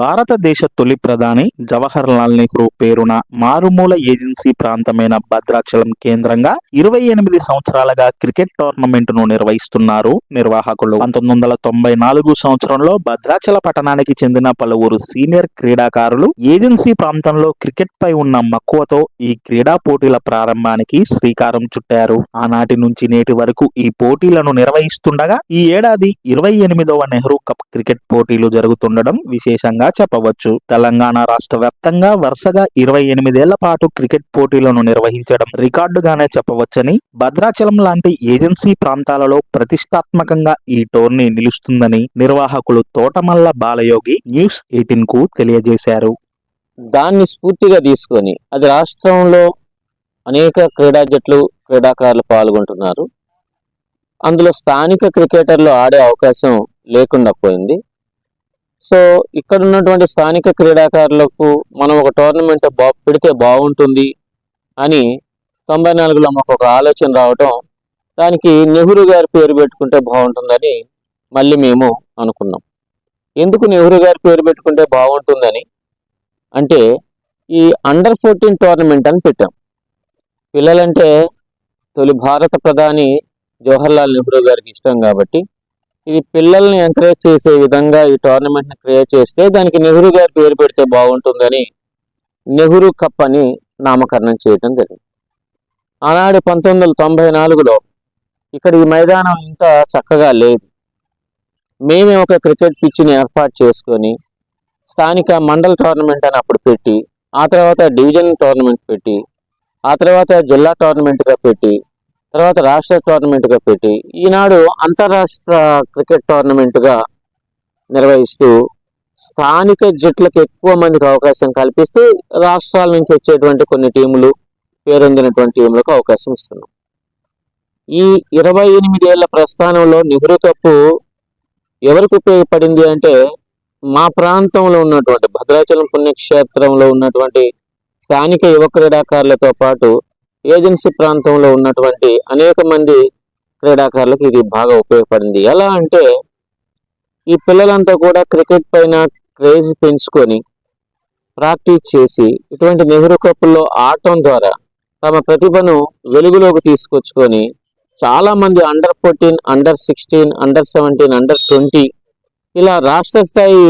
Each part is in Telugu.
భారతదేశ తొలి ప్రధాని జవహర్ లాల్ నెహ్రూ పేరున మారుమూల ఏజెన్సీ ప్రాంతమైన భద్రాచలం కేంద్రంగా ఇరవై ఎనిమిది సంవత్సరాలుగా క్రికెట్ టోర్నమెంట్ను నిర్వహిస్తున్నారు. నిర్వాహకులు పంతొమ్మిది వందల తొంభై నాలుగు సంవత్సరంలో భద్రాచల పట్టణానికి చెందిన పలువురు సీనియర్ క్రీడాకారులు ఏజెన్సీ ప్రాంతంలో క్రికెట్ పై ఉన్న మక్కువతో ఈ క్రీడా పోటీల ప్రారంభానికి శ్రీకారం చుట్టారు. ఆనాటి నుంచి నేటి వరకు ఈ పోటీలను నిర్వహిస్తుండగా ఈ ఏడాది ఇరవై ఎనిమిదవ నెహ్రూ కప్ క్రికెట్ పోటీలు జరుగుతుండడం విశేషంగా చెప్పవచ్చు. తెలంగాణ రాష్ట్ర వ్యాప్తంగా వరుసగా ఇరవై ఎనిమిదేళ్ళ పాటు క్రికెట్ పోటీలను నిర్వహించడం రికార్డుగానే చెప్పవచ్చని భద్రాచలం లాంటి ఏజెన్సీ ప్రాంతాలలో ప్రతిష్టాత్మకంగా ఈ టోర్నీ నిలుస్తుందని నిర్వాహకులు తోటమల్ల బాలయోగి న్యూస్ ఎయిటీన్కు తెలియజేశారు. దాన్ని స్ఫూర్తిగా తీసుకొని అది రాష్ట్రంలో అనేక క్రీడా జట్లు క్రీడాకారులు పాల్గొంటున్నారు. అందులో స్థానిక క్రికెటర్లు ఆడే అవకాశం లేకుండా పోయింది. సో ఇక్కడ ఉన్నటువంటి స్థానిక క్రీడాకారులకు మనం ఒక టోర్నమెంట్ బా పెడితే బాగుంటుంది అని తొంభై నాలుగులో మాకు ఒక ఆలోచన రావటం దానికి నెహ్రూ గారి పేరు పెట్టుకుంటే బాగుంటుందని మళ్ళీ మేము అనుకున్నాం. ఎందుకు నెహ్రూ గారి పేరు పెట్టుకుంటే బాగుంటుందని అంటే ఈ అండర్ ఫోర్టీన్ టోర్నమెంట్ అని పెట్టాం. పిల్లలంటే తొలి భారత ప్రధాని జవహర్లాల్ నెహ్రూ గారికి ఇష్టం కాబట్టి ఇది పిల్లల్ని ఎంకరేజ్ చేసే విధంగా ఈ టోర్నమెంట్ని క్రియేట్ చేస్తే దానికి నెహ్రూ గారి పేరు పెడితే బాగుంటుందని నెహ్రూ కప్ అని నామకరణం చేయడం జరిగింది. ఆనాడు పంతొమ్మిది వందల తొంభై నాలుగులో ఇక్కడ ఈ మైదానం ఇంత చక్కగా లేదు. మేమే ఒక క్రికెట్ పిచ్ని ఏర్పాటు చేసుకొని స్థానిక మండల టోర్నమెంట్ అని అప్పుడు పెట్టి ఆ తర్వాత డివిజన్ టోర్నమెంట్ పెట్టి ఆ తర్వాత జిల్లా టోర్నమెంట్గా పెట్టి తర్వాత రాష్ట్ర టోర్నమెంట్గా పెట్టి ఈనాడు అంతరాష్ట్ర క్రికెట్ టోర్నమెంట్గా నిర్వహిస్తూ స్థానిక జట్లకు ఎక్కువ మందికి అవకాశం కల్పిస్తూ రాష్ట్రాల నుంచి వచ్చేటువంటి కొన్ని టీములు పేరొందినటువంటి టీములకు అవకాశం ఇస్తున్నాం. ఈ ఇరవై ఎనిమిదేళ్ళ ప్రస్థానంలో నెహ్రూ కప్పు ఎవరికి ఉపయోగపడింది అంటే మా ప్రాంతంలో ఉన్నటువంటి భద్రాచలం పుణ్యక్షేత్రంలో ఉన్నటువంటి స్థానిక యువ క్రీడాకారులతో పాటు ఏజెన్సీ ప్రాంతంలో ఉన్నటువంటి అనేక మంది క్రీడాకారులకు ఇది బాగా ఉపయోగపడింది. ఎలా అంటే ఈ పిల్లలంతా కూడా క్రికెట్ పైన క్రేజ్ పెంచుకొని ప్రాక్టీస్ చేసి ఇటువంటి నెహ్రూ కప్పుల్లో ఆడటం ద్వారా తమ ప్రతిభను వెలుగులోకి తీసుకొచ్చుకొని చాలామంది under fourteen under sixteen under seventeen under twenty ఇలా రాష్ట్ర స్థాయి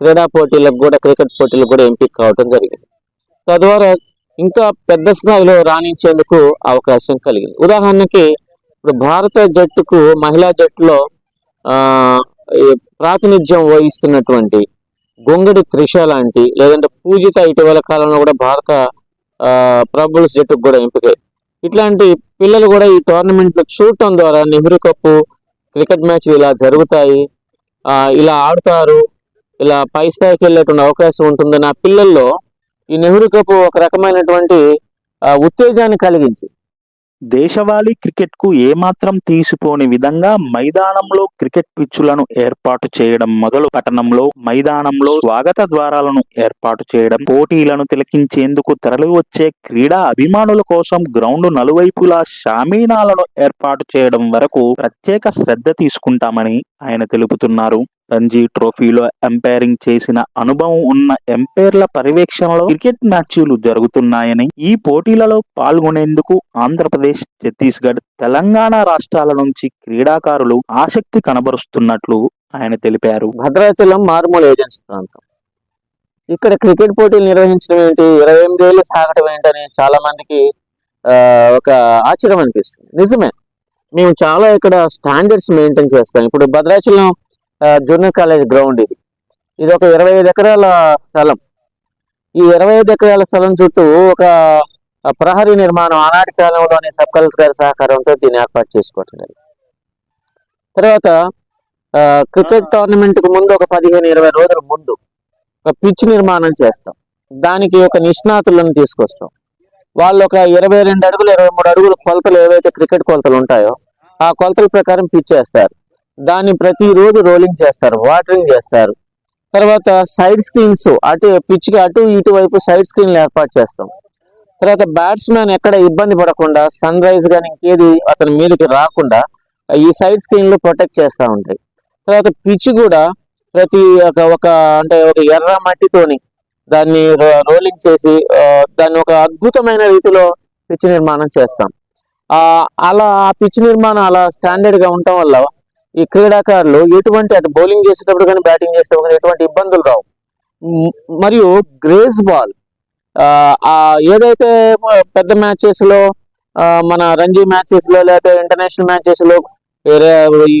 క్రీడా పోటీలకు కూడా క్రికెట్ పోటీలకు కూడా ఎంపిక కావడం జరిగింది. తద్వారా ఇంకా పెద్ద స్థాయిలో రాణించేందుకు అవకాశం కలిగింది. ఉదాహరణకి ఇప్పుడు భారత జట్టుకు మహిళా జట్టులో ఈ ప్రాతినిధ్యం వహిస్తున్నటువంటి గొంగడి త్రిష లాంటి లేదంటే పూజిత ఇటీవల కాలంలో కూడా భారత ప్రబుల్స్ జట్టుకు కూడా ఎంపికై. ఇట్లాంటి పిల్లలు కూడా ఈ టోర్నమెంట్లో చూడటం ద్వారా నెహ్రూ కప్పు క్రికెట్ మ్యాచ్లు ఇలా జరుగుతాయి. ఇలా ఆడుతారు. ఇలా పై స్థాయికి వెళ్ళేటువంటి అవకాశం ఉంటుందని ఆ పిల్లల్లో ఈ నెహ్రూ కప్ ఒక రకమైనటువంటి ఉత్తేజాన్ని కలిగించి. దేశవాళీ క్రికెట్కు ఏమాత్రం తీసిపోని విధంగా మైదానంలో క్రికెట్ పిచ్చులను ఏర్పాటు చేయడం మొదలు పట్టణంలో మైదానంలో స్వాగత ద్వారాలను ఏర్పాటు చేయడం పోటీలను తిలకించేందుకు తరలివచ్చే క్రీడా అభిమానుల కోసం గ్రౌండ్ నలువైపులా షామీనాలను ఏర్పాటు చేయడం వరకు ప్రత్యేక శ్రద్ధ తీసుకుంటామని ఆయన తెలుపుతున్నారు. రంజీ ట్రోఫీలో ఎంపైరింగ్ చేసిన అనుభవం ఉన్న ఎంపైర్ల పర్యవేక్షణలో క్రికెట్ మ్యాచ్లు జరుగుతున్నాయని ఈ పోటీలలో పాల్గొనేందుకు ఆంధ్రప్రదేశ్ ఛత్తీస్గఢ్ తెలంగాణ రాష్ట్రాల నుంచి క్రీడాకారులు ఆసక్తి కనబరుస్తున్నట్లు ఆయన తెలిపారు. భద్రాచలం మారుమూల ఏజెన్సీ ప్రాంతం. ఇక్కడ క్రికెట్ పోటీలు నిర్వహించడం ఏంటి? ఇరవై ఎనిమిది ఏళ్ళు సాగటం ఏంటని చాలా మందికి ఒక ఆశ్చర్యం అనిపిస్తుంది. నిజమే. మేము చాలా ఇక్కడ స్టాండర్డ్స్ మెయింటైన్ చేస్తాం. ఇప్పుడు భద్రాచలం జూనియర్ కాలేజ్ గ్రౌండ్ ఇది. ఇది ఒక ఇరవై ఐదు ఎకరాల స్థలం. ఈ ఇరవై ఐదు ఎకరాల స్థలం చుట్టూ ఒక ప్రహరీ నిర్మాణం ఆనాటి కాలంలోనే సబ్ కలెక్టర్ గారి సహకారంతో దీన్ని ఏర్పాటు చేసుకోవటం తర్వాత క్రికెట్ టోర్నమెంట్కు ముందు ఒక పదిహేను ఇరవై రోజుల ముందు ఒక పిచ్ నిర్మాణం చేస్తాం. దానికి ఒక నిష్ణాతులను తీసుకొస్తాం. వాళ్ళు ఒక ఇరవై రెండు అడుగులు ఇరవై మూడు అడుగులు కొలతలు ఏవైతే క్రికెట్ కొలతలు ఉంటాయో ఆ కొలతల ప్రకారం పిచ్ చేస్తారు. దాన్ని ప్రతిరోజు రోలింగ్ చేస్తారు వాటరింగ్ చేస్తారు. తర్వాత సైడ్ స్క్రీన్స్ అటు పిచ్కి అటు ఇటు వైపు సైడ్ స్క్రీన్లు ఏర్పాటు చేస్తాం. తర్వాత బ్యాట్స్మెన్ ఎక్కడ ఇబ్బంది పడకుండా సన్ రైజ్ కానీ ఇంకేది అతని మీదకి రాకుండా ఈ సైడ్ స్క్రీన్లు ప్రొటెక్ట్ చేస్తూ ఉంటాయి. తర్వాత పిచ్ కూడా ప్రతి ఒక ఒక అంటే ఒక ఎర్ర మట్టితోని దాన్ని రో- రోలింగ్ చేసి దాన్ని ఒక అద్భుతమైన రీతిలో పిచ్ నిర్మాణం చేస్తాం. అలా ఆ పిచ్ నిర్మాణం అలా స్టాండర్డ్గా ఉండటం వల్ల ఈ క్రీడాకారులు ఎటువంటి అటు బౌలింగ్ చేసేటప్పుడు కానీ బ్యాటింగ్ చేసేటప్పుడు కానీ ఎటువంటి ఇబ్బందులు రావు. మరియు గ్రేస్ బాల్ ఏదైతే పెద్ద మ్యాచెస్లో మన రంజీ మ్యాచెస్లో లేకపోతే ఇంటర్నేషనల్ మ్యాచెస్లో వేరే ఈ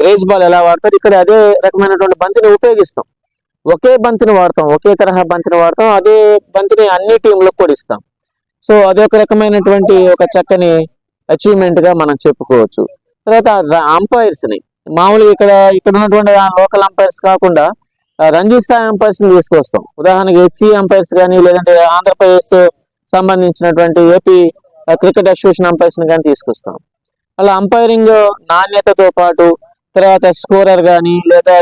గ్రేస్ బాల్ ఎలా వాడతారు ఇక్కడ అదే రకమైనటువంటి బంతిని ఉపయోగిస్తాం. ఒకే బంతిని వాడతాం ఒకే తరహా బంతిని వాడతాం అదే బంతిని అన్ని టీంలకు కూడా ఇస్తాం. సో అదొక రకమైనటువంటి ఒక చక్కని అచీవ్మెంట్గా మనం చెప్పుకోవచ్చు. తర్వాత అంపైర్స్ని మామూలుగా ఇక్కడ ఇక్కడ ఉన్నటువంటి లోకల్ అంపైర్స్ కాకుండా రంజీ స్థాయి అంపైర్స్ని తీసుకొస్తాం. ఉదాహరణకి హెచ్సి అంపైర్స్ కానీ లేదంటే ఆంధ్రప్రదేశ్ సంబంధించినటువంటి ఏపీ క్రికెట్ అసోసియేషన్ అంపైర్స్ని కానీ తీసుకొస్తాం. అలా అంపైరింగ్ నాణ్యతతో పాటు తర్వాత స్కోరర్ కానీ లేదా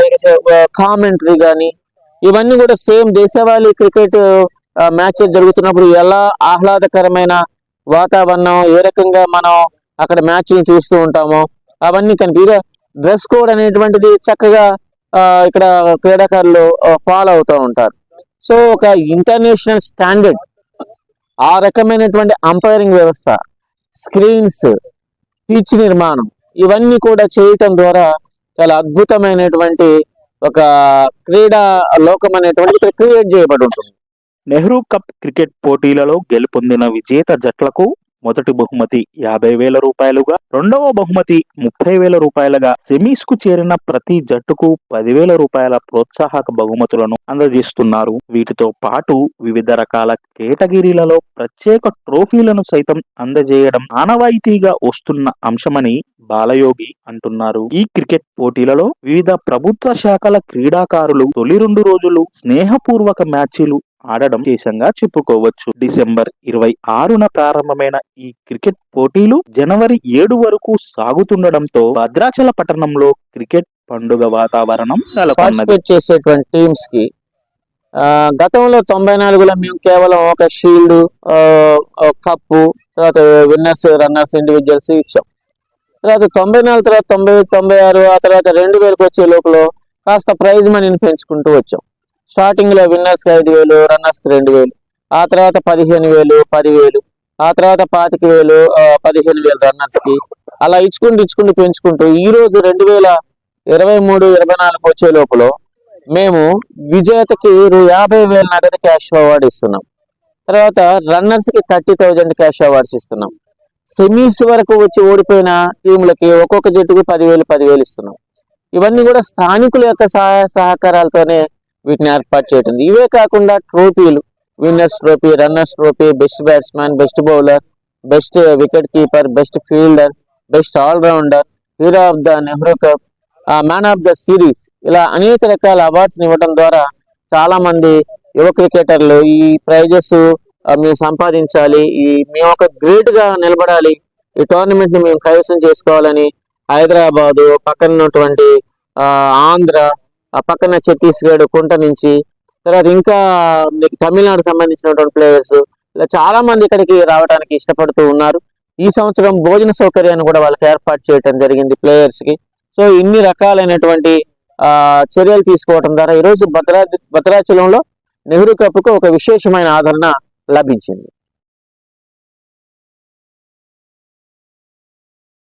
కామెంటరీ కానీ ఇవన్నీ కూడా సేమ్ దేశవాళీ క్రికెట్ మ్యాచ్ జరుగుతున్నప్పుడు ఎలా ఆహ్లాదకరమైన వాతావరణం ఏ రకంగా మనం అక్కడ మ్యాచ్ని చూస్తూ ఉంటామో అవన్నీ కనిపి డ్రెస్ కోడ్ అనేటువంటిది చక్కగా ఇక్కడ క్రీడాకారులు ఫాలో అవుతూ ఉంటారు. సో ఒక ఇంటర్నేషనల్ స్టాండర్డ్ ఆ రకమైనటువంటి అంపైరింగ్ వ్యవస్థ స్క్రీన్స్ పిచ్ నిర్మాణం ఇవన్నీ కూడా చేయటం ద్వారా చాలా అద్భుతమైనటువంటి ఒక క్రీడా లోకం అనేటువంటి క్రియేట్ చేయబడి ఉంటుంది. నెహ్రూ కప్ క్రికెట్ పోటీలలో గెలుపొందిన విజేత జట్లకు మొదటి బహుమతి యాభై వేల రూపాయలుగా రెండవ బహుమతి ముప్పై వేల రూపాయలుగా సెమీస్కు చేరిన ప్రతి జట్టుకు పదివేల రూపాయల ప్రోత్సాహక బహుమతులను అందజేస్తున్నారు. వీటితో పాటు వివిధ రకాల కేటగిరీలలో ప్రత్యేక ట్రోఫీలను సైతం అందజేయడం ఆనవాయితీగా వస్తున్న అంశమని బాలయోగి అంటున్నారు. ఈ క్రికెట్ పోటీలలో వివిధ ప్రభుత్వ శాఖల క్రీడాకారులు తొలి రెండు రోజులు స్నేహపూర్వక మ్యాచ్లు ఆడడం విశేషంగా చెప్పుకోవచ్చు. డిసెంబర్ ఇరవై ఆరున ప్రారంభమైన ఈ క్రికెట్ పోటీలు జనవరి ఏడు వరకు సాగుతుండడంతో భద్రాచల పట్టణంలో క్రికెట్ పండుగ వాతావరణం పార్టిసిపేట్ చేసేటువంటి టీమ్స్కి గతంలో తొంభై నాలుగులో మేము కేవలం ఒక షీల్డ్ కప్పు తర్వాత విన్నర్స్ రన్నర్స్ ఇండివిజువల్స్ ఇచ్చాం. తర్వాత తొంభై నాలుగు తర్వాత తొంభై తొంభై ఆరు ఆ తర్వాత రెండు వేలకు వచ్చే లోపల కాస్త ప్రైజ్ మనీని పెంచుకుంటూ వచ్చాం. స్టార్టింగ్లో విన్నర్స్కి ఐదు వేలు రన్నర్స్కి రెండు వేలు ఆ తర్వాత పదిహేను వేలు పదివేలు ఆ తర్వాత పాతిక వేలు పదిహేను వేలు రన్నర్స్కి అలా ఇచ్చుకుంటూ ఇచ్చుకుంటూ పెంచుకుంటూ ఈ రోజు రెండు వేల ఇరవై మూడు ఇరవై నాలుగు వచ్చే లోపల మేము విజేతకి యాభై వేల నగదు క్యాష్ అవార్డు ఇస్తున్నాం. తర్వాత రన్నర్స్కి థర్టీ థౌజండ్ క్యాష్ అవార్డ్స్ ఇస్తున్నాం. సెమీస్ వరకు వచ్చి ఓడిపోయిన టీంలకి ఒక్కొక్క జట్టుకి పదివేలు పదివేలు ఇస్తున్నాం. ఇవన్నీ కూడా స్థానికుల యొక్క సహాయ సహకారాలతోనే వీటిని ఏర్పాటు చేయటం. ఇవే కాకుండా ట్రోఫీలు. Winners trophy runners trophy best batsmen best bowler best wicket keeper best fielder best allrounder hero of the Nehru cup man of the series. ఇలా అనేక రకాల అవార్డ్స్ని ఇవ్వడం ద్వారా చాలా మంది యువ క్రికెటర్లు ఈ ప్రైజెస్ మేము సంపాదించాలి. ఈ మేము ఒక గ్రేట్గా నిలబడాలి. ఈ టోర్నమెంట్ని మేము కైవసం చేసుకోవాలని హైదరాబాదు పక్కన ఉన్నటువంటి ఆంధ్ర ఆ పక్కన ఛత్తీస్గఢ్ కుంట నుంచి. తర్వాత ఇంకా మీకు తమిళనాడు సంబంధించినటువంటి ప్లేయర్స్ ఇలా చాలా మంది ఇక్కడికి రావడానికి ఇష్టపడుతూ ఉన్నారు. ఈ సంవత్సరం భోజన సౌకర్యాన్ని కూడా వాళ్ళకి ఏర్పాటు చేయడం జరిగింది ప్లేయర్స్కి. సో ఇన్ని రకాలైనటువంటి ఆ చర్యలు తీసుకోవడం ద్వారా ఈరోజు భద్రా భద్రాచలంలో నెహ్రూ కప్కు ఒక విశేషమైన ఆదరణ లభించింది.